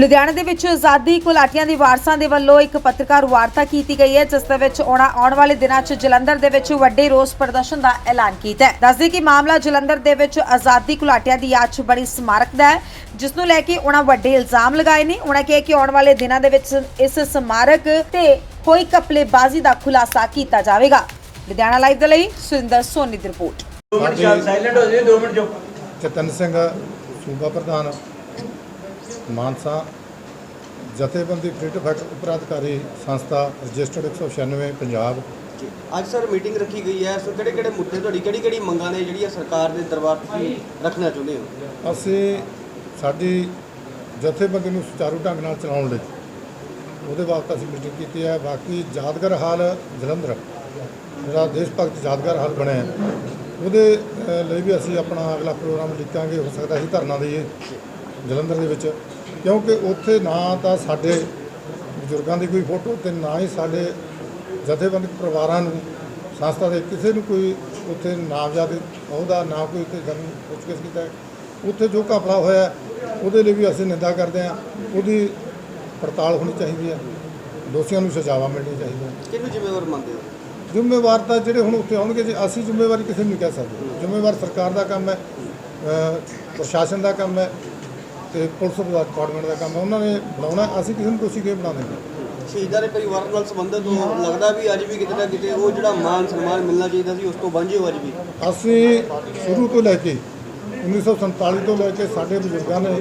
ਲੁਧਿਆਣਾ ਦੇ ਵਿੱਚ ਆਜ਼ਾਦੀ ਘੁਲਾਟੀਆਂ ਦੀ ਵਾਰਸਾਂ ਦੇ ਵੱਲੋਂ ਇੱਕ ਪੱਤਰਕਾਰ ਵਾਰਤਾ ਕੀਤੀ ਗਈ ਹੈ ਜਿਸ ਦੇ ਵਿੱਚ ਉਹਨਾਂ ਆਉਣ ਵਾਲੇ ਦਿਨਾਂ 'ਚ ਜਲੰਧਰ ਦੇ ਵਿੱਚ ਵੱਡੇ ਰੋਸ ਪ੍ਰਦਰਸ਼ਨ ਦਾ ਐਲਾਨ ਕੀਤਾ ਹੈ। ਦੱਸਦੇ ਕਿ ਮਾਮਲਾ ਜਲੰਧਰ ਦੇ ਵਿੱਚ ਆਜ਼ਾਦੀ ਘੁਲਾਟੀਆਂ ਦੀ ਯਾਦ 'ਚ ਬੜੀ ਸਮਾਰਕ ਦਾ ਹੈ ਜਿਸ ਨੂੰ ਲੈ ਕੇ ਉਹਨਾਂ ਵੱਡੇ ਇਲਜ਼ਾਮ ਲਗਾਏ ਨੇ। ਉਹਨਾਂ ਕਿਹਾ ਕਿ ਆਉਣ ਵਾਲੇ ਦਿਨਾਂ ਦੇ ਵਿੱਚ ਇਸ ਸਮਾਰਕ ਤੇ ਹੋਈ ਕਪਲੇਬਾਜ਼ੀ ਦਾ ਖੁਲਾਸਾ ਕੀਤਾ ਜਾਵੇਗਾ। ਲੁਧਿਆਣਾ ਲਾਈਵ ਦੇ ਲਈ ਸੁਰਿੰਦਰ ਸੋਨੀ ਦੀ ਰਿਪੋਰਟ। ਦੋ ਮਿੰਟ ਸ਼ਾਂਤ ਸਾਇਲੈਂਟ ਹੋ ਜਾਈਏ ਦੋ ਮਿੰਟ ਚੁੱਪ ਚਤਨ ਸਿੰਘ ਸੂਬਾ ਪ੍ਰਧਾਨ। ਮਾਨਸਾ ਜਥੇਬੰਦੀ ਫਰੀडम ਫੈਕਟ ਉਪਰਾਧਿਕਾਰੀ ਸੰਸਥਾ ਰਜਿਸਟਰਡ 196 ਪੰਜਾਬ। ਅੱਜ ਸਰ ਮੀਟਿੰਗ ਰੱਖੀ ਗਈ ਹੈ ਸੋ ਕਿਹੜੇ ਕਿਹੜੇ ਮੁੱਦੇ ਤੁਹਾਡੀ ਕਿਹੜੀ ਕਿਹੜੀ ਮੰਗਾਂ ਨੇ ਜਿਹੜੀਆਂ ਸਰਕਾਰ ਦੇ ਦਰਬਾਰ ਤੁਸੀਂ ਰੱਖਣਾ ਚਾਹੁੰਦੇ ਹੋ? ਅਸੀਂ ਸਾਡੀ ਜਥੇਬੰਦੀ ਨੂੰ ਸੁਚਾਰੂ ਢੰਗ ਨਾਲ ਚਲਾਉਣ ਲਈ ਉਹਦੇ ਵਾਸਤੇ ਅਸੀਂ ਮੀਟਿੰਗ ਕੀਤੀ ਹੈ। ਬਾਕੀ ਯਾਦਗਾਰ ਹਾਲ ਜਲੰਧਰ ਜਿਹੜਾ ਦੇਸ਼ ਭਗਤ ਯਾਦਗਾਰ ਹਾਲ ਬਣਿਆ ਉਹਦੇ ਲਈ ਵੀ ਅਸੀਂ ਆਪਣਾ ਅਗਲਾ ਪ੍ਰੋਗਰਾਮ ਲਿਖਾਂਗੇ ਹੋ ਸਕਦਾ ਅਸੀਂ ਧਰਨਾ ਦੇਈਏ ਜਲੰਧਰ ਦੇ ਵਿੱਚ। ਕਿਉਂਕਿ ਉੱਥੇ ਨਾ ਤਾਂ ਸਾਡੇ ਬਜ਼ੁਰਗਾਂ ਦੀ ਕੋਈ ਫੋਟੋ ਤੇ ਨਾ ਹੀ ਸਾਡੇ ਜਥੇਬੰਦਕ ਪਰਿਵਾਰਾਂ ਨੂੰ ਸੰਸਥਾ ਦੇ ਕਿਸੇ ਨੂੰ ਕੋਈ ਉੱਥੇ ਨਾਮਜ਼ਦ ਅਹੁਦਾ ਨਾ ਕੋਈ ਉੱਥੇ ਜਨਮ ਪੁੱਛਗਿੱਛ ਕੀਤਾ। ਉੱਥੇ ਜੋ ਘਪਲਾ ਹੋਇਆ ਉਹਦੇ ਲਈ ਵੀ ਅਸੀਂ ਨਿੰਦਾ ਕਰਦੇ ਹਾਂ। ਉਹਦੀ ਪੜਤਾਲ ਹੋਣੀ ਚਾਹੀਦੀ ਹੈ। ਦੋਸ਼ੀਆਂ ਨੂੰ ਸਜ਼ਾਵਾਂ ਮਿਲਣੀ ਚਾਹੀਦੀ ਹੈ ਕਿਹਨੂੰ ਜ਼ਿੰਮੇਵਾਰ ਮੰਨਦੇ ਹੋ? ਜ਼ਿੰਮੇਵਾਰ ਤਾਂ ਜਿਹੜੇ ਹੁਣ ਉੱਥੇ ਆਉਣਗੇ ਜੇ ਅਸੀਂ ਜ਼ਿੰਮੇਵਾਰੀ ਕਿਸੇ ਨੂੰ ਨਹੀਂ ਕਹਿ ਸਕਦੇ। ਜ਼ਿੰਮੇਵਾਰ ਸਰਕਾਰ ਦਾ ਕੰਮ ਹੈ ਪ੍ਰਸ਼ਾਸਨ ਦਾ ਕੰਮ ਹੈ ਤੇ ਪੁਲਿਸ ਡਿਪਾਰਟਮੈਂਟ ਦਾ ਕੰਮ ਹੈ। ਉਹਨਾਂ ਨੇ ਬਣਾਉਣਾ ਅਸੀਂ ਕਿਸੇ ਨੂੰ ਦੋਸ਼ੀ ਕਿਵੇਂ ਬਣਾ ਦਿੰਦੇ ਸ਼ਹੀਦਾਂ ਦੇ ਪਰਿਵਾਰ ਨਾਲ ਸੰਬੰਧਿਤ ਹੋ ਲੱਗਦਾ ਵੀ ਅੱਜ ਵੀ ਕਿਤੇ ਨਾ ਕਿਤੇ ਉਹ ਜਿਹੜਾ ਮਾਨ ਸਨਮਾਨ ਮਿਲਣਾ ਚਾਹੀਦਾ ਸੀ ਉਸ ਤੋਂ ਵਾਂਝੇ ਹੋ ਅੱਜ ਵੀ। ਅਸੀਂ ਸ਼ੁਰੂ ਤੋਂ ਲੈ ਕੇ 1947 ਤੋਂ ਲੈ ਕੇ ਸਾਡੇ ਬਜ਼ੁਰਗਾਂ ਨੇ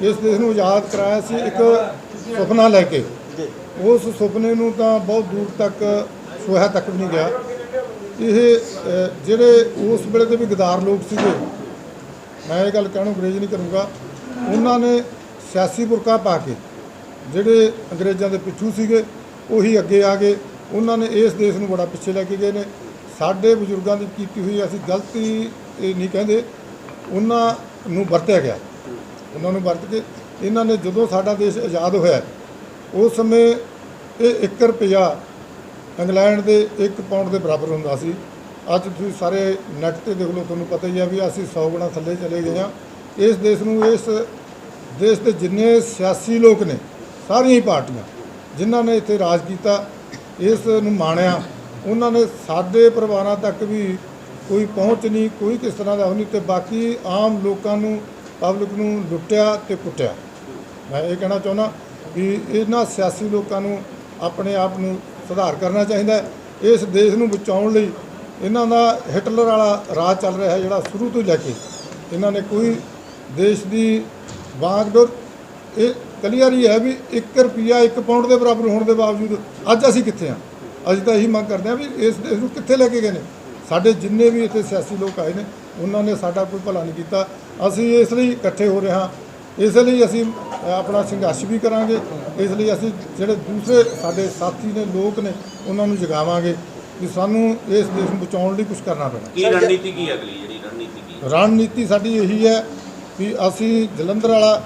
ਇਸ ਦੇਸ਼ ਨੂੰ ਆਜ਼ਾਦ ਕਰਾਇਆ ਸੀ। ਇੱਕ ਸੁਪਨਾ ਲੈ ਕੇ। ਉਸ ਸੁਪਨੇ ਨੂੰ ਤਾਂ ਬਹੁਤ ਦੂਰ ਤੱਕ ਸੋਹਿਆ ਤੱਕ ਵੀ ਨਹੀਂ ਗਿਆ। ਇਹ ਜਿਹੜੇ ਉਸ ਵੇਲੇ ਦੇ ਵੀ ਗਦਾਰ ਲੋਕ ਸੀਗੇ ਮੈਂ ਇਹ ਗੱਲ ਕਹਿਣੋਂ ਅੰਗਰੇਜ਼ ਨਹੀਂ ਕਰੂੰਗਾ। ਉਹਨਾਂ ਨੇ ਸਿਆਸੀ ਬੁਰਕਾ ਪਾ ਕੇ ਜਿਹੜੇ ਅੰਗਰੇਜ਼ਾਂ ਦੇ ਪਿੱਛੂ ਸੀਗੇ, ਉਹੀ ਅੱਗੇ ਆ ਗਏ। ਉਹਨਾਂ ਨੇ ਇਸ ਦੇਸ਼ ਨੂੰ ਬੜਾ ਪਿੱਛੇ ਲੈ ਕੇ ਗਏ ਨੇ। ਸਾਡੇ ਬਜ਼ੁਰਗਾਂ ਦੀ ਕੀਤੀ ਹੋਈ ਅਸੀਂ ਗਲਤੀ ਇਹ ਨਹੀਂ ਕਹਿੰਦੇ। ਉਹਨਾਂ ਨੂੰ ਵਰਤਿਆ ਗਿਆ। ਉਹਨਾਂ ਨੂੰ ਵਰਤ ਕੇ ਇਹਨਾਂ ਨੇ ਜਦੋਂ ਸਾਡਾ ਦੇਸ਼ ਆਜ਼ਾਦ ਹੋਇਆ, ਉਸ ਸਮੇਂ ਇਹ 1 ਰੁਪਿਆ ਇੰਗਲੈਂਡ ਦੇ 1 ਪਾਉਂਡ ਦੇ ਬਰਾਬਰ ਹੁੰਦਾ ਸੀ। ਅੱਜ ਤੁਸੀਂ ਸਾਰੇ ਨੈਟ ਤੇ ਦੇਖ ਲਓ, ਤੁਹਾਨੂੰ ਪਤਾ ਹੀ ਆ ਵੀ ਅਸੀਂ 100 ਗੁਣਾ ਥੱਲੇ ਚਲੇ ਗਏ ਆ। ਇਸ ਦੇਸ਼ ਨੂੰ, ਇਸ ਦੇਸ਼ ਦੇ ਜਿੰਨੇ ਸਿਆਸੀ ਲੋਕ ਨੇ, ਸਾਰੀਆਂ ਹੀ ਪਾਰਟੀਆਂ ਜਿਨ੍ਹਾਂ ਨੇ ਇੱਥੇ ਰਾਜ ਕੀਤਾ, ਇਸ ਨੂੰ ਮਾਣਿਆ, ਉਹਨਾਂ ਨੇ ਸਾਡੇ ਪਰਿਵਾਰਾਂ ਤੱਕ ਵੀ ਕੋਈ ਪਹੁੰਚ ਨਹੀਂ, ਕੋਈ ਕਿਸ ਤਰ੍ਹਾਂ ਦਾ ਉਹ ਨਹੀਂ, ਤੇ ਬਾਕੀ ਆਮ ਲੋਕਾਂ ਨੂੰ, ਪਬਲਿਕ ਨੂੰ ਲੁੱਟਿਆ ਤੇ ਕੁੱਟਿਆ। ਮੈਂ ਇਹ ਕਹਿਣਾ ਚਾਹੁੰਦਾ ਵੀ ਇਹਨਾਂ ਸਿਆਸੀ ਲੋਕਾਂ ਨੂੰ ਆਪਣੇ ਆਪ ਨੂੰ ਸੁਧਾਰ ਕਰਨਾ ਚਾਹੀਦਾ ਇਸ ਦੇਸ਼ ਨੂੰ ਬਚਾਉਣ ਲਈ। ਇਹਨਾਂ ਦਾ ਹਿਟਲਰ ਵਾਲਾ ਰਾਜ ਚੱਲ ਰਿਹਾ ਜਿਹੜਾ ਸ਼ੁਰੂ ਤੋਂ ਲੈ ਕੇ, ਇਹਨਾਂ ਨੇ ਕੋਈ ਦੇਸ਼ ਦੀ ਬਾਗਡੋਰ ਇਹ ਕਲੀਅਰ ਹੀ ਹੈ ਵੀ 1 ਰੁਪਿਆ 1 ਪਾਉਂਡ ਦੇ ਬਰਾਬਰ ਹੋਣ ਦੇ ਬਾਵਜੂਦ ਅੱਜ ਅਸੀਂ ਕਿੱਥੇ ਹਾਂ ਅਸੀਂ ਤਾਂ ਇਹੀ ਮੰਗ ਕਰਦੇ ਹਾਂ ਵੀ ਇਸ ਦੇਸ਼ ਨੂੰ ਕਿੱਥੇ ਲੈ ਕੇ ਗਏ ਨੇ? ਸਾਡੇ ਜਿੰਨੇ ਵੀ ਇੱਥੇ ਸਿਆਸੀ ਲੋਕ ਆਏ ਨੇ ਉਹਨਾਂ ਨੇ ਸਾਡਾ ਕੋਈ ਭਲਾ ਨਹੀਂ ਕੀਤਾ। ਅਸੀਂ ਇਸ ਲਈ ਇਕੱਠੇ ਹੋ ਰਹੇ ਹਾਂ ਇਸ ਲਈ ਅਸੀਂ ਆਪਣਾ ਸੰਘਰਸ਼ ਵੀ ਕਰਾਂਗੇ। ਇਸ ਲਈ ਅਸੀਂ ਜਿਹੜੇ ਦੂਸਰੇ ਸਾਡੇ ਸਾਥੀ ਨੇ ਲੋਕ ਨੇ ਉਹਨਾਂ ਨੂੰ ਜਗਾਵਾਂਗੇ ਕਿ ਸਾਨੂੰ ਇਸ ਦੇਸ਼ ਨੂੰ ਬਚਾਉਣ ਲਈ ਕੁਝ ਕਰਨਾ ਪੈਣਾ। ਕੀ ਰਣਨੀਤੀ ਕੀ ਅਗਲੀ ਜਿਹੜੀ ਰਣਨੀਤੀ ਕੀ ਰਣਨੀਤੀ ਸਾਡੀ ਇਹੀ ਹੈ ਵੀ ਅਸੀਂ ਜਲੰਧਰ ਵਾਲਾ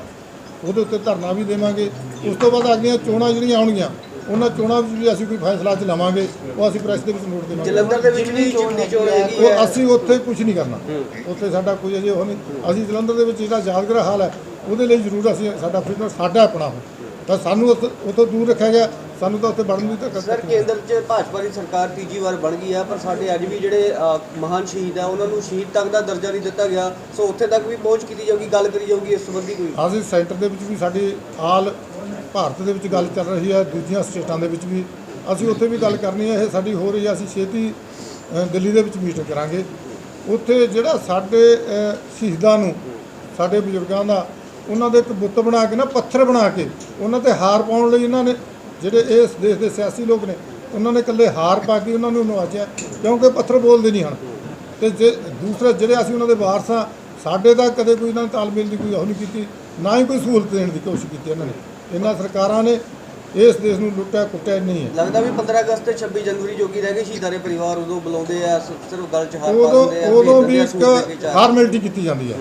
ਉਹਦੇ ਉੱਤੇ ਧਰਨਾ ਵੀ ਦੇਵਾਂਗੇ। ਉਸ ਤੋਂ ਬਾਅਦ ਅਗਲੀਆਂ ਚੋਣਾਂ ਜਿਹੜੀਆਂ ਆਉਣਗੀਆਂ ਉਹਨਾਂ ਚੋਣਾਂ ਵਿੱਚ ਵੀ ਅਸੀਂ ਕੋਈ ਫੈਸਲਾ ਚ ਲਵਾਂਗੇ ਉਹ ਅਸੀਂ ਪ੍ਰੈਸ ਦੇ ਵਿੱਚ ਨੋਟ ਦੇਵਾਂਗੇ। ਜਲੰਧਰ ਦੇ ਵਿੱਚ ਵੀ ਚੋਣ ਦੀ ਚੋਣ ਹੈਗੀ ਉਹ ਹੈ। ਅਸੀਂ ਉੱਥੇ ਕੁਝ ਨਹੀਂ ਕਰਨਾ। ਉੱਥੇ ਸਾਡਾ ਕੋਈ ਅਜੇ ਉਹ ਨਹੀਂ। ਅਸੀਂ ਜਲੰਧਰ ਦੇ ਵਿੱਚ ਜਿਹੜਾ ਯਾਦਗਾਰ ਹਾਲ ਹੈ ਉਹਦੇ ਲਈ ਜ਼ਰੂਰ ਅਸੀਂ ਸਾਡਾ ਫਰੀडम ਸਾਡਾ ਆਪਣਾ ਉਹ। ਤਾਂ ਸਾਨੂੰ ਉੱਥੋਂ ਦੂਰ ਰੱਖਿਆ ਗਿਆ। ਸਾਨੂੰ ਤਾਂ ਉੱਥੇ ਵੜਨ ਦੀ ਤਾਂ ਸਰ ਕੇਂਦਰ 'ਚ ਭਾਜਪਾ ਦੀ ਸਰਕਾਰ ਤੀਜੀ ਵਾਰ ਬਣ ਗਈ ਹੈ ਪਰ ਸਾਡੇ ਅੱਜ ਵੀ ਜਿਹੜੇ ਅ, ਮਹਾਨ ਸ਼ਹੀਦ ਆ ਉਹਨਾਂ ਨੂੰ ਸ਼ਹੀਦ ਤੱਕ ਦਾ ਦਰਜਾ ਨਹੀਂ ਦਿੱਤਾ ਗਿਆ। ਸੋ ਉੱਥੇ ਤੱਕ ਵੀ ਪਹੁੰਚ ਕੀਤੀ ਜਾਊਗੀ ਗੱਲ ਕਰੀ ਜਾਊਗੀ ਇਸ ਸੰਬੰਧੀ ਕੋਈ? ਅਸੀਂ ਸੈਂਟਰ ਦੇ ਵਿੱਚ ਵੀ ਸਾਡੀ ਆਲ ਭਾਰਤ ਦੇ ਵਿੱਚ ਗੱਲ ਚੱਲ ਰਹੀ ਹੈ ਦੂਜੀਆਂ ਸਟੇਟਾਂ ਦੇ ਵਿੱਚ ਵੀ। ਅਸੀਂ ਉੱਥੇ ਵੀ ਗੱਲ ਕਰਨੀ ਹੈ ਇਹ ਸਾਡੀ ਹੋ ਰਹੀ ਹੈ ਅਸੀਂ ਛੇਤੀ ਅ, ਦਿੱਲੀ ਦੇ ਵਿੱਚ ਮੀਟਿੰਗ ਕਰਾਂਗੇ। ਉੱਥੇ ਜਿਹੜਾ ਸਾਡੇ ਅ, ਸ਼ਹੀਦਾਂ ਨੂੰ ਸਾਡੇ ਬਜ਼ੁਰਗਾਂ ਦਾ ਉਹਨਾਂ ਦੇ ਇੱਕ ਬੁੱਤ ਬਣਾ ਕੇ ਨਾ ਪੱਥਰ ਬਣਾ ਕੇ ਉਹਨਾਂ ਤੇ ਹਾਰ ਪਾਉਣ ਲਈ ਇਹਨਾਂ ਨੇ ਜਿਹੜੇ ਇਸ ਦੇਸ਼ ਦੇ ਸਿਆਸੀ ਲੋਕ ਨੇ ਉਹਨਾਂ ਨੇ ਇਕੱਲੇ ਹਾਰ ਪਾ ਕੇ ਉਹਨਾਂ ਨੂੰ ਨਵਾਜਿਆ ਕਿਉਂਕਿ ਪੱਥਰ ਬੋਲਦੇ ਨਹੀਂ ਹਨ। ਤੇ ਜੇ ਦੂਸਰੇ ਜਿਹੜੇ ਅਸੀਂ ਉਹਨਾਂ ਦੇ ਵਾਰਸ ਹਾਂ ਸਾਡੇ ਤਾਂ ਕਦੇ ਕੋਈ ਇਹਨਾਂ ਨੇ ਤਾਲਮੇਲ ਦੀ ਕੋਈ ਉਹ ਨਹੀਂ ਕੀਤੀ ਨਾ ਹੀ ਕੋਈ ਸਹੂਲਤ ਦੇਣ ਦੀ ਕੋਸ਼ਿਸ਼ ਕੀਤੀ ਇਹਨਾਂ ਨੇ। ਇਹਨਾਂ ਸਰਕਾਰਾਂ ਨੇ ਇਸ ਦੇਸ਼ ਨੂੰ ਲੁੱਟਿਆ ਕੁੱਟਿਆ ਨਹੀਂ ਹੈ। ਲੱਗਦਾ ਵੀ 15 ਅਗਸਤ ਤੇ 26 ਜਨਵਰੀ ਜੋ ਕਿ ਰਹਿ ਗਏ ਸ਼ਹੀਦਾਂ ਦੇ ਪਰਿਵਾਰ ਉਦੋਂ ਬੁਲਾਉਂਦੇ ਆ ਸਿਰਫ ਗੱਲ 'ਚ ਹਾਰ ਪਾ ਉਦੋਂ ਦਿੰਦੇ ਆ ਉਦੋਂ ਵੀ ਇੱਕ ਦੇ। ਫਾਰਮੈਲਿਟੀ ਕੀਤੀ ਜਾਂਦੀ ਹੈ।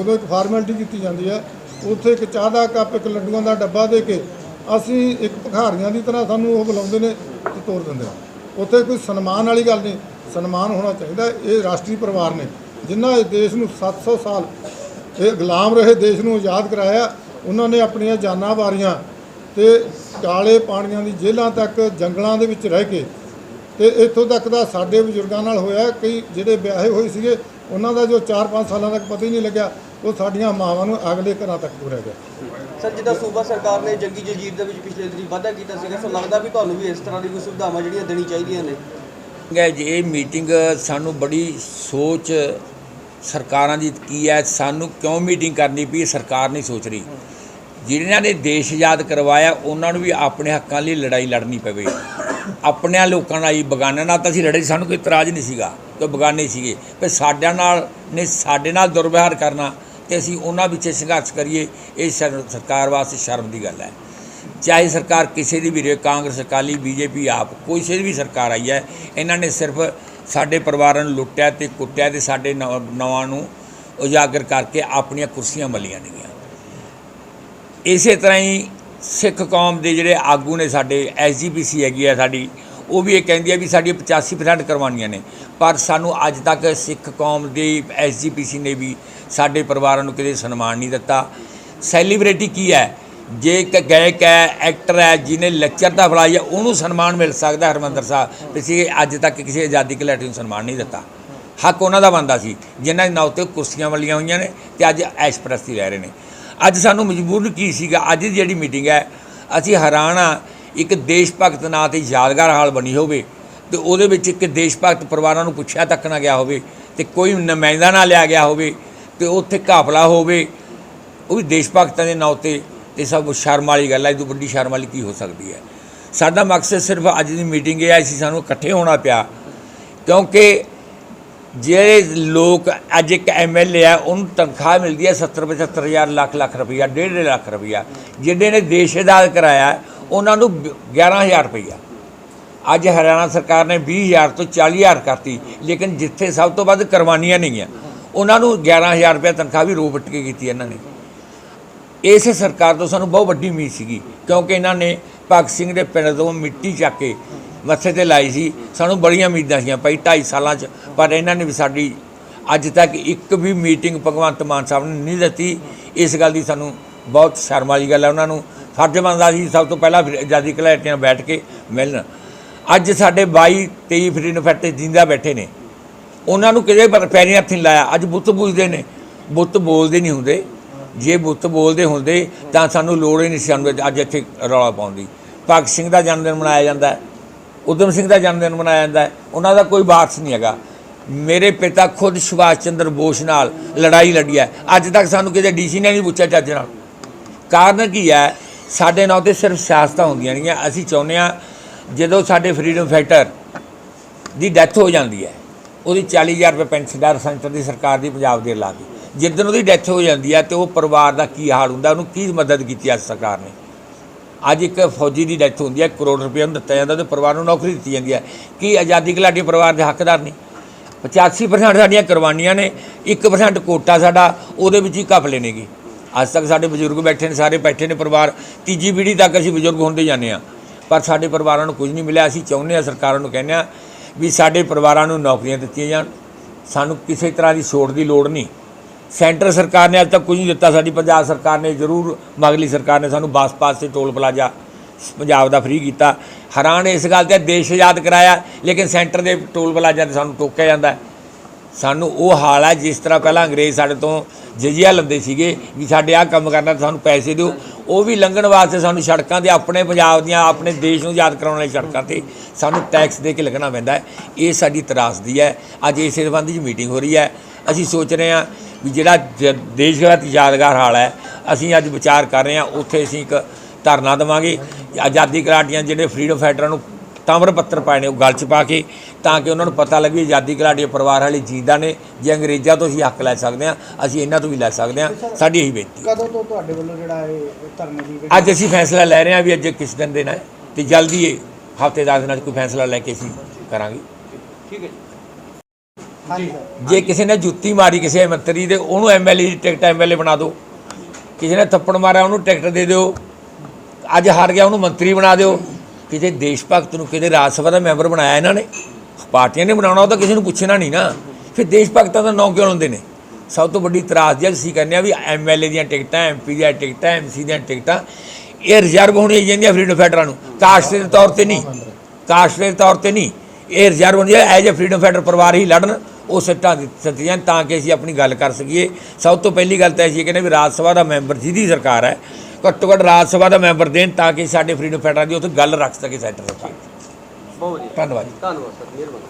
ਉਦੋਂ ਇੱਕ ਫਾਰਮੈਲਿਟੀ ਕੀਤੀ ਜਾਂਦੀ ਹੈ। ਉੱਥੇ ਇੱਕ ਚਾਹ ਦਾ ਕੱਪ ਇੱਕ ਲੱਡੂਆਂ ਦਾ ਡੱਬਾ ਦੇ ਕੇ ਅਸੀਂ ਇੱਕ ਭਿਖਾਰੀਆਂ ਦੀ ਤਰ੍ਹਾਂ ਸਾਨੂੰ ਉਹ ਬੁਲਾਉਂਦੇ ਨੇ ਤੇ ਤੋਰ ਦਿੰਦੇ ਨੇ ਉੱਥੇ ਕੋਈ ਸਨਮਾਨ ਵਾਲੀ ਗੱਲ ਨਹੀਂ। ਸਨਮਾਨ ਹੋਣਾ ਚਾਹੀਦਾ। ਇਹ ਰਾਸ਼ਟਰੀ ਪਰਿਵਾਰ ਨੇ ਜਿਨ੍ਹਾਂ ਇਸ ਦੇਸ਼ ਨੂੰ 700 ਸਾਲ ਇਹ ਗੁਲਾਮ ਰਹੇ ਦੇਸ਼ ਨੂੰ ਆਜ਼ਾਦ ਕਰਾਇਆ, ਉਹਨਾਂ ਨੇ ਆਪਣੀਆਂ ਜਾਨਾਂ ਵਾਰੀਆਂ ਤੇ ਕਾਲੇ ਪਾਣੀਆਂ ਦੀ ਜੇਲ੍ਹਾਂ ਤੱਕ, ਜੰਗਲਾਂ ਦੇ ਵਿੱਚ ਰਹਿ ਕੇ ਤੇ ਇੱਥੋਂ ਤੱਕ ਦਾ ਸਾਡੇ ਬਜ਼ੁਰਗਾਂ ਨਾਲ ਹੋਇਆ ਕਈ ਜਿਹੜੇ ਵਿਆਹੇ ਹੋਏ ਸੀਗੇ, ਉਹਨਾਂ ਦਾ ਜੋ 4-5 ਸਾਲਾਂ ਤੱਕ ਪਤਾ ਹੀ ਨਹੀਂ ਲੱਗਿਆ। ਉਹ ਸਾਡੀਆਂ ਮਾਵਾਂ ਨੂੰ ਅਗਲੇ ਘਰਾਂ ਤੱਕ ਤੁਰਿਆ ਗਿਆ। ਸਰ ਜਿੱਦਾਂ ਸੂਬਾ ਸਰਕਾਰ ਨੇ ਜੰਗੀ ਜਜੀਰ ਦੇ ਵਿੱਚ ਪਿਛਲੇ ਦਿਨੀ ਵਾਅਦਾ ਕੀਤਾ ਸੀਗਾ ਸੋ ਲੱਗਦਾ ਵੀ ਤੁਹਾਨੂੰ ਵੀ ਇਸ ਤਰ੍ਹਾਂ ਦੀ ਕੋਈ ਸੁਵਿਧਾਵਾਂ ਜਿਹੜੀਆਂ ਦੇਣੀ ਚਾਹੀਦੀਆਂ ਨੇ? ਹੈ ਜੀ ਇਹ ਮੀਟਿੰਗ ਸਾਨੂੰ ਬੜੀ ਸੋਚ ਸਰਕਾਰਾਂ ਦੀ ਕੀ ਹੈ ਸਾਨੂੰ ਕਿਉਂ ਮੀਟਿੰਗ ਕਰਨੀ ਪਈ ਇਹ ਸਰਕਾਰ ਨਹੀਂ ਸੋਚ ਰਹੀ। ਜਿਹਨਾਂ ਨੇ ਦੇਸ਼ ਆਜ਼ਾਦ ਕਰਵਾਇਆ ਉਹਨਾਂ ਨੂੰ ਵੀ ਆਪਣੇ ਹੱਕਾਂ ਲਈ ਲੜਾਈ ਲੜਨੀ ਪਵੇ। ਆਪਣਿਆਂ ਲੋਕਾਂ ਨਾਲ ਹੀ ਬਗਾਨਿਆਂ ਨਾਲ ਤਾਂ ਅਸੀਂ ਲੜੇ ਸਾਨੂੰ ਕੋਈ ਇਤਰਾਜ਼ ਨਹੀਂ ਸੀਗਾ ਕਿ ਉਹ ਬਗਾਨੇ ਸੀਗੇ। ਪਰ ਸਾਡਿਆਂ ਨਾਲ ਨੇ ਸਾਡੇ ਨਾਲ ਦੁਰਵਿਵਹਾਰ ਕਰਨਾ ਤੇ ਅਸੀਂ ਉਹਨਾਂ ਵਿੱਚ ਸੰਘਰਸ਼ ਕਰੀਏ, ਇਹ ਸਰਕਾਰ ਵਾਸਤੇ ਸ਼ਰਮ ਦੀ ਗੱਲ ਹੈ। ਚਾਹੇ ਸਰਕਾਰ ਕਿਸੇ ਦੀ ਵੀ ਰਹੇ, ਕਾਂਗਰਸ, ਅਕਾਲੀ, ਬੀਜੇਪੀ, ਆਪ, ਕੋਈ ਸੇ ਵੀ ਸਰਕਾਰ ਆਈ ਹੈ, ਇਹਨਾਂ ਨੇ ਸਿਰਫ ਸਾਡੇ ਪਰਿਵਾਰਾਂ ਨੂੰ ਲੁੱਟਿਆ ਤੇ ਕੁੱਟਿਆ ਤੇ ਸਾਡੇ ਨੌ- ਨੌਆਂ ਨੂੰ ਉਜਾਗਰ ਕਰਕੇ ਆਪਣੀਆਂ ਕੁਰਸੀਆਂ ਮਲੀਆਂ ਨੇਗੀਆਂ। ਇਸੇ ਤਰ੍ਹਾਂ ਹੀ ਸਿੱਖ ਕੌਮ ਦੇ ਜਿਹੜੇ ਆਗੂ ਨੇ ਸਾਡੇ ਐਸਜੀਪੀਸੀ ਹੈਗੀ ਆ ਸਾਡੀ ਉਹ ਵੀ ਇਹ ਕਹਿੰਦੀ ਹੈ ਵੀ ਸਾਡੀ 85% ਕਰਵਾਉਣੀਆਂ ਨੇ। ਪਰ ਸਾਨੂੰ ਅੱਜ ਤੱਕ ਸਿੱਖ ਕੌਮ ਦੀ ਐਸਜੀਪੀਸੀ ਨੇ ਵੀ ਸਾਡੇ ਪਰਿਵਾਰਾਂ ਨੂੰ ਕਦੇ ਸਨਮਾਨ ਨਹੀਂ ਦਿੱਤਾ। ਸੈਲੀਬ੍ਰਿਟੀ ਕੀ ਹੈ? ਜੇ ਇੱਕ ਗਾਇਕ ਹੈ, ਐਕਟਰ ਹੈ, ਜਿਹਨੇ ਦਾ ਫਲਾਈ ਹੈ ਉਹਨੂੰ ਸਨਮਾਨ ਮਿਲ ਸਕਦਾ ਹਰਮੰਦਰ ਸਾਹਿਬ। ਤੁਸੀਂ ਅੱਜ ਤੱਕ ਕਿਸੇ ਆਜ਼ਾਦੀ ਘੁਲਾਟੀ ਨੂੰ ਸਨਮਾਨ ਨਹੀਂ ਦਿੱਤਾ। ਹੱਕ ਉਹਨਾਂ ਦਾ ਬਣਦਾ ਸੀ, ਜਿਨ੍ਹਾਂ ਦੇ ਨਾਂ ਉੱਤੇ ਕੁਰਸੀਆਂ ਵੱਲੀਆਂ ਹੋਈਆਂ ਨੇ ਤੇ ਅੱਜ ਐਸ਼ ਪ੍ਰਸਤੀ ਲੈ ਰਹੇ ਨੇ। ਅੱਜ ਸਾਨੂੰ ਮਜਬੂਰ ਕੀ ਸੀਗਾ? ਅੱਜ ਦੀ ਜਿਹੜੀ ਮੀਟਿੰਗ ਹੈ, ਅਸੀਂ ਹੈਰਾਨ ਹਾਂ ਇੱਕ ਦੇਸ਼ ਭਗਤ ਨਾਂ ਤੇ ਯਾਦਗਾਰ ਹਾਲ ਬਣੀ ਹੋਵੇ ਤੇ ਉਹਦੇ ਵਿੱਚ ਇੱਕ ਦੇਸ਼ ਭਗਤ ਪਰਿਵਾਰਾਂ ਨੂੰ ਪੁੱਛਿਆ ਤੱਕ ਨਾ ਗਿਆ ਹੋਵੇ ਤੇ ਕੋਈ ਨੁਮਾਇੰਦਾ ਨਾ ਲਿਆ ਗਿਆ ਹੋਵੇ ਤੇ ਉੱਥੇ ਘਾਪਲਾ ਹੋਵੇ, ਉਹ ਵੀ ਦੇਸ਼ ਭਗਤਾਂ ਦੇ ਨਾਂ ਉੱਤੇ ਤੇ ਸਭ ਸ਼ਰਮ ਵਾਲੀ ਗੱਲ ਹੈ ਇਹ ਤੋਂ ਵੱਡੀ ਸ਼ਰਮ ਵਾਲੀ ਕੀ ਹੋ ਸਕਦੀ ਹੈ। ਸਾਡਾ ਮਕਸਦ ਸਿਰਫ ਅੱਜ ਦੀ ਮੀਟਿੰਗ ਇਹ ਹੈ ਸੀ ਸਾਨੂੰ ਇਕੱਠੇ ਹੋਣਾ ਪਿਆ, ਕਿਉਂਕਿ ਜਿਹੜੇ ਲੋਕ ਅੱਜ ਇੱਕ ਐਮਐਲਏ ਆ, ਉਹਨੂੰ ਤਨਖਾਹ ਮਿਲਦੀ ਹੈ 70 75 ਹਜ਼ਾਰ, ਲੱਖ ਲੱਖ ਰੁਪਈਆ ਡੇਢ ਡੇਢ ਲੱਖ ਰੁਪਈਆ। ਜਿਹੜੇ ਨੇ ਦੇਸ਼ ਆਜ਼ਾਦ ਕਰਾਇਆ ਉਹਨਾਂ ਨੂੰ 11000 ਰੁਪਈਆ। ਅੱਜ ਹਰਿਆਣਾ ਸਰਕਾਰ ਨੇ 20000 ਤੋਂ 40000 ਕਰਤੀ, ਲੇਕਿਨ ਜਿੱਥੇ ਸਭ ਤੋਂ ਵੱਧ ਕੁਰਬਾਨੀਆਂ ਨਹੀਂ ਗਈਆਂ ਉਹਨਾਂ ਨੂੰ 11000 ਰੁਪਏ ਤਨਖਾਹ ਵੀ ਰੋ ਵੱਟ ਕੇ ਕੀਤੀ ਇਹਨਾਂ ਨੇ। ਇਸ ਸਰਕਾਰ ਤੋਂ ਸਾਨੂੰ ਬਹੁਤ ਵੱਡੀ ਉਮੀਦ ਸੀਗੀ, ਕਿਉਂਕਿ ਇਹਨਾਂ ਨੇ ਭਗਤ ਸਿੰਘ ਦੇ ਪਿੰਡ ਤੋਂ ਮਿੱਟੀ ਚੱਕ ਕੇ ਮੱਥੇ ਤੇ ਲਾਈ ਸੀ। ਸਾਨੂੰ ਬੜੀਆਂ ਉਮੀਦਾਂ ਸੀਆਂ ਭਾਈ 2.5 ਸਾਲਾਂ 'ਚ, ਪਰ ਇਹਨਾਂ ਨੇ ਵੀ ਸਾਡੀ ਅੱਜ ਤੱਕ ਇੱਕ ਵੀ ਮੀਟਿੰਗ ਭਗਵੰਤ ਮਾਨ ਸਾਹਿਬ ਨੇ ਨਹੀਂ ਦਿੱਤੀ। ਇਸ ਗੱਲ ਦੀ ਸਾਨੂੰ ਬਹੁਤ ਸ਼ਰਮ ਵਾਲੀ ਗੱਲ ਹੈ, ਉਹਨਾਂ ਨੂੰ ਫਰਜ਼ ਬਣਦਾ ਸੀ ਸਭ ਤੋਂ ਪਹਿਲਾਂ ਫਿਰ ਆਜ਼ਾਦੀ ਘੁਲਾਟੀਆਂ ਬੈਠ ਕੇ ਮਿਲਣ। ਅੱਜ ਸਾਡੇ 22 23 ਫਰੀਡਮ ਫਾਈਟਰ ਜਿੰਦਾ ਬੈਠੇ ਨੇ। ਉਹਨਾਂ ਨੂੰ ਕਿਤੇ ਪਰ ਪੈਰੀਂ ਹੱਥ ਨਹੀਂ ਲਾਇਆ। ਅੱਜ ਬੁੱਤ ਪੁੱਜਦੇ ਨੇ। ਬੁੱਤ ਬੋਲਦੇ ਨਹੀਂ ਹੁੰਦੇ। ਜੇ ਬੁੱਤ ਬੋਲਦੇ ਹੁੰਦੇ, ਤਾਂ ਸਾਨੂੰ ਲੋੜ ਹੀ ਨਹੀਂ ਸੀ ਸਾਨੂੰ ਅੱਜ ਇੱਥੇ ਰੌਲਾ ਪਾਉਂਦੀ ਭਗਤ ਸਿੰਘ ਦਾ ਜਨਮ ਦਿਨ ਮਨਾਇਆ ਜਾਂਦਾ ਹੈ। ਉਦਮ ਸਿੰਘ ਦਾ ਜਨਮ ਦਿਨ ਮਨਾਇਆ ਜਾਂਦਾ ਹੈ। ਉਹਨਾਂ ਦਾ ਕੋਈ ਵਾਰਸ ਨਹੀਂ ਹੈਗਾ। ਮੇਰੇ ਪਿਤਾ ਖੁਦ ਸੁਭਾਸ਼ ਚੰਦਰ ਬੋਸ ਨਾਲ ਲੜਾਈ ਲੜੀ ਹੈ। ਅੱਜ ਤੱਕ ਸਾਨੂੰ ਕਿਸੇ ਡੀਸੀ ਨੇ ਨਹੀਂ ਪੁੱਛਿਆ ਚੱਜ ਨਾਲ। ਕਾਰਨ ਕੀ ਹੈ? ਸਾਡੇ ਨਾਂ ਤੇ ਸਿਰਫ ਸਿਆਸਤਾਂ ਹੁੰਦੀਆਂ ਨੇਗੀਆਂ ਅਸੀਂ ਚਾਹੁੰਦੇ ਹਾਂ ਜਦੋਂ ਸਾਡੇ ਫਰੀडम ਫਾਈਟਰ ਦੀ ਡੈਥ ਹੋ ਜਾਂਦੀ ਹੈ, ਉਹਦੀ 40000 ਰੁਪਏ ਪੈਨਸ਼ਨ ਦਾ ਸੈਂਟਰ ਦੀ ਸਰਕਾਰ ਦੀ ਪੰਜਾਬ ਦੇ ਲਾ ਕੇ ਜਿੱਦਣ ਉਹਦੀ ਡੈਥ ਹੋ ਜਾਂਦੀ ਹੈ ਤੇ ਉਹ ਪਰਿਵਾਰ ਦਾ ਕੀ ਹਾਲ ਹੁੰਦਾ, ਉਹਨੂੰ ਕੀ ਮਦਦ ਕੀਤੀ ਅੱਜ ਸਰਕਾਰ ਨੇ? ਅੱਜ ਇੱਕ ਫੌਜੀ ਦੀ ਡੈਥ ਹੁੰਦੀ ਹੈ, ਕਰੋੜ ਰੁਪਏ ਉਹਨੂੰ ਦਿੱਤਾ ਜਾਂਦਾ ਤੇ ਪਰਿਵਾਰ ਨੂੰ ਨੌਕਰੀ ਦਿੱਤੀ ਜਾਂਦੀ ਹੈ। ਕੀ ਆਜ਼ਾਦੀ ਘੁਲਾਟੀ ਪਰਿਵਾਰ ਦੇ ਹੱਕਦਾਰ ਨਹੀਂ 85% ਸਾਡੀਆਂ ਕੁਰਬਾਨੀਆਂ ਨੇ 1% ਕੋਟਾ ਸਾਡਾ ਉਹਦੇ ਵਿੱਚ ਹੀ ਘਪਲੇ ਨੇਗੀ ਅੱਜ ਤੱਕ ਸਾਡੇ ਬਜ਼ੁਰਗ ਬੈਠੇ ਨੇ, ਸਾਰੇ ਬੈਠੇ ਨੇ ਪਰਿਵਾਰ, ਤੀਜੀ ਪੀੜ੍ਹੀ ਤੱਕ ਅਸੀਂ ਬਜ਼ੁਰਗ ਹੁੰਦੇ ਜਾਂਦੇ ਆ ਪਰ ਸਾਡੇ ਪਰਿਵਾਰਾਂ ਨੂੰ ਕੁਝ ਨਹੀਂ ਮਿਲਿਆ, ਅਸੀਂ ਚਾਹੁੰਦੇ ਆ ਸਰਕਾਰਾਂ ਨੂੰ ਕਹਿੰਦੇ ਆ ਵੀ ਸਾਡੇ ਪਰਿਵਾਰਾਂ ਨੂੰ ਨੌਕਰੀਆਂ ਦਿੱਤੀਆਂ ਜਾਣ। ਸਾਨੂੰ ਕਿਸੇ ਤਰ੍ਹਾਂ ਦੀ ਛੋਟ ਦੀ ਲੋੜ ਨਹੀਂ। ਸੈਂਟਰ ਸਰਕਾਰ ਨੇ ਅੱਜ ਤੱਕ ਕੁਝ ਨਹੀਂ ਦਿੱਤਾ, ਸਾਡੀ ਪੰਜਾਬ ਸਰਕਾਰ ਨੇ ਜ਼ਰੂਰ, ਮਗਲੀ ਸਰਕਾਰ ਨੇ ਸਾਨੂੰ ਬੱਸ ਪਾਸ ਤੇ ਟੋਲ ਪਲਾਜ਼ਾ ਪੰਜਾਬ ਦਾ ਫ੍ਰੀ ਕੀਤਾ। ਹੈਰਾਨ ਇਸ ਗੱਲ ਤੇ ਦੇਸ਼ ਆਜ਼ਾਦ ਕਰਾਇਆ, ਲੇਕਿਨ ਸੈਂਟਰ ਦੇ ਟੋਲ ਪਲਾਜ਼ਾ ਤੇ ਸਾਨੂੰ ਟੋਕਿਆ ਜਾਂਦਾ ਹੈ। ਸਾਨੂੰ ਉਹ ਹਾਲ ਹੈ ਜਿਸ ਤਰ੍ਹਾਂ ਪਹਿਲਾਂ ਅੰਗਰੇਜ਼ ਸਾਡੇ ਤੋਂ ਜਜ਼ੀਆ ਲੈਂਦੇ ਸੀਗੇ ਵੀ ਸਾਡੇ ਆਹ ਕੰਮ ਕਰਨਾ ਤਾਂ ਸਾਨੂੰ ਪੈਸੇ ਦਿਓ। ਉਹ ਵੀ ਲੰਘਣ ਵਾਸਤੇ ਸਾਨੂੰ ਸੜਕਾਂ ਤੇ ਆਪਣੇ ਪੰਜਾਬ ਦੀਆਂ, ਆਪਣੇ ਦੇਸ਼ ਨੂੰ ਯਾਦ ਕਰਾਉਣ ਵਾਲੀ ਸੜਕਾਂ ਤੇ ਸਾਨੂੰ ਟੈਕਸ ਦੇ ਕੇ ਲੱਗਣਾ ਪੈਂਦਾ ਹੈ। ਇਹ ਸਾਡੀ ਤਰਾਸਦੀ ਹੈ। ਅੱਜ ਇਸੇ ਸੰਬੰਧ ਵਿੱਚ ਮੀਟਿੰਗ ਹੋ ਰਹੀ ਹੈ। ਅਸੀਂ ਸੋਚ ਰਹੇ ਹਾਂ ਵੀ ਜਿਹੜਾ ਜ- ਦੇਸ਼ ਦਾ ਯਾਦਗਾਰ ਹਾਲ ਹੈ, ਅਸੀਂ ਅੱਜ ਵਿਚਾਰ ਕਰ ਰਹੇ ਹਾਂ, ਉੱਥੇ ਅਸੀਂ ਇੱਕ ਧਰਨਾ ਦੇਵਾਂਗੇ। ਆਜ਼ਾਦੀ ਘੁਲਾਟੀਆਂ ਜਿਹੜੇ ਫਰੀडम ਫਾਈਟਰਾਂ ਨੂੰ ਤਾਮਰ ਪੱਤਰ ਪਾਏ ਨੇ, ਉਹ ਗਲ 'ਚ ਪਾ ਕੇ ਤਾਂ ਕਿ ਉਹਨਾਂ ਨੂੰ ਪਤਾ ਲੱਗੇ ਆਜ਼ਾਦੀ ਘੁਲਾਟੀ ਪਰਿਵਾਰ ਵਾਲੇ ਜੀਂਦਾ ਨੇ ਜੇ ਅੰਗਰੇਜ਼ਾਂ ਤੋਂ ਅਸੀਂ ਹੱਕ ਲੈ ਸਕਦੇ ਹਾਂ ਅਸੀਂ ਇਹਨਾਂ ਤੋਂ ਵੀ ਲੈ ਸਕਦੇ ਹਾਂ ਸਾਡੀ ਇਹੀ ਬੇਨਤੀ। ਕਦੋਂ ਤੋਂ ਤੁਹਾਡੇ ਵੱਲੋਂ ਜਿਹੜਾ ਇਹ ਧਰਨੇ ਦੀ ਅੱਜ ਅਸੀਂ ਫੈਸਲਾ ਲੈ ਰਹੇ ਹਾਂ ਵੀ ਅੱਜ ਕਿਸ ਦਿਨ ਦੇਣਾ ਹੈ ਤੇ ਜਲਦੀ ਇਹ ਹਫ਼ਤੇ ਦਸ ਦਿਨਾਂ 'ਚ ਕੋਈ ਫੈਸਲਾ ਲੈ ਕੇ ਅਸੀਂ ਕਰਾਂਗੇ। ਠੀਕ ਹੈ ਜੇ। ਕਿਸੇ ਨੇ ਜੁੱਤੀ ਮਾਰੀ ਕਿਸੇ ਮੰਤਰੀ ਦੇ ਉਹਨੂੰ ਐਮਐਲਏ ਦੀ ਟਿਕਟ ਐਮਐਲਏ ਬਣਾ ਦਿਓ। ਕਿਸੇ ਨੇ ਥੱਪੜ ਮਾਰਿਆ ਉਹਨੂੰ ਟਿਕਟ ਦੇ ਦਿਓ। ਅੱਜ ਹਾਰ ਗਿਆ ਉਹਨੂੰ ਮੰਤਰੀ ਬਣਾ ਦਿਓ। ਕਿਸੇ ਦੇਸ਼ ਭਗਤ ਨੂੰ ਕਿਤੇ ਰਾਜ ਸਭਾ ਦਾ ਮੈਂਬਰ ਬਣਾਇਆ ਇਹਨਾਂ ਨੇ। ਪਾਰਟੀਆਂ ਨੇ ਬਣਾਉਣਾ, ਉਹ ਤਾਂ ਕਿਸੇ ਨੂੰ ਪੁੱਛਣਾ ਨਹੀਂ ਨਾ। ਫਿਰ ਦੇਸ਼ ਭਗਤਾਂ ਦਾ ਨਾਂ ਕਿਉਂ ਲਾਉਂਦੇ ਨੇ? ਸਭ ਤੋਂ ਵੱਡੀ ਤਰਾਸ਼ ਤਰਾਸਦੀ ਅਸੀਂ ਕਹਿੰਦੇ ਆ ਵੀ ਐਮਐਲਏ ਦੀਆਂ ਟਿਕਟਾਂ ਐਮਪੀ ਦੀਆਂ ਟਿਕਟਾਂ ਐਮਸੀ ਦੀਆਂ ਟਿਕਟਾਂ, ਇਹ ਰਿਜ਼ਰਵ ਹੋਣੀ ਜਾਂਦੀਆਂ ਫਰੀਡਮ ਫਾਈਟਰਾਂ ਨੂੰ। ਕਾਸ਼ਤੇ ਦੇ ਤੌਰ ਤੇ ਨਹੀਂ। ਕਾਸ਼ਤੇ ਦੇ ਤੌਰ ਤੇ ਨਹੀਂ। ਇਹ ਰਿਜ਼ਰਵ ਹੋਣੀ ਐਜ ਅ ਫਰੀਡਮ ਫਾਈਟਰ ਪਰਿਵਾਰ ਹੀ ਲੜਨ, ਉਹ ਸੱਟਾਂ ਦਿੱਤੀਆਂ ਤਾਂ ਕਿ ਅਸੀਂ ਆਪਣੀ ਗੱਲ ਕਰ ਸਕੀਏ। ਸਭ ਤੋਂ ਪਹਿਲੀ ਗੱਲ ਤਾਂ ਅਸੀਂ ਕਹਿੰਦੇ ਵੀ ਰਾਜ ਸਭਾ ਦਾ ਮੈਂਬਰ ਜਿਹਦੀ ਸਰਕਾਰ ਹੈ, ਘੱਟੋ ਘੱਟ ਰਾਜ ਸਭਾ ਦਾ ਮੈਂਬਰ ਦੇਣ ਤਾਂ ਕਿ ਸਾਡੇ ਫਰੀਡਮ ਫਾਈਟਰਾਂ ਦੀ ਉੱਥੇ ਗੱਲ ਰੱਖ ਸਕੇ ਸੈਂਟਰ ਸਰਕਾਰ ਬਹੁਤ ਵਧੀਆ। ਧੰਨਵਾਦ ਜੀ। ਧੰਨਵਾਦ ਸਰ ਮਿਹਰਬਾਨੀ।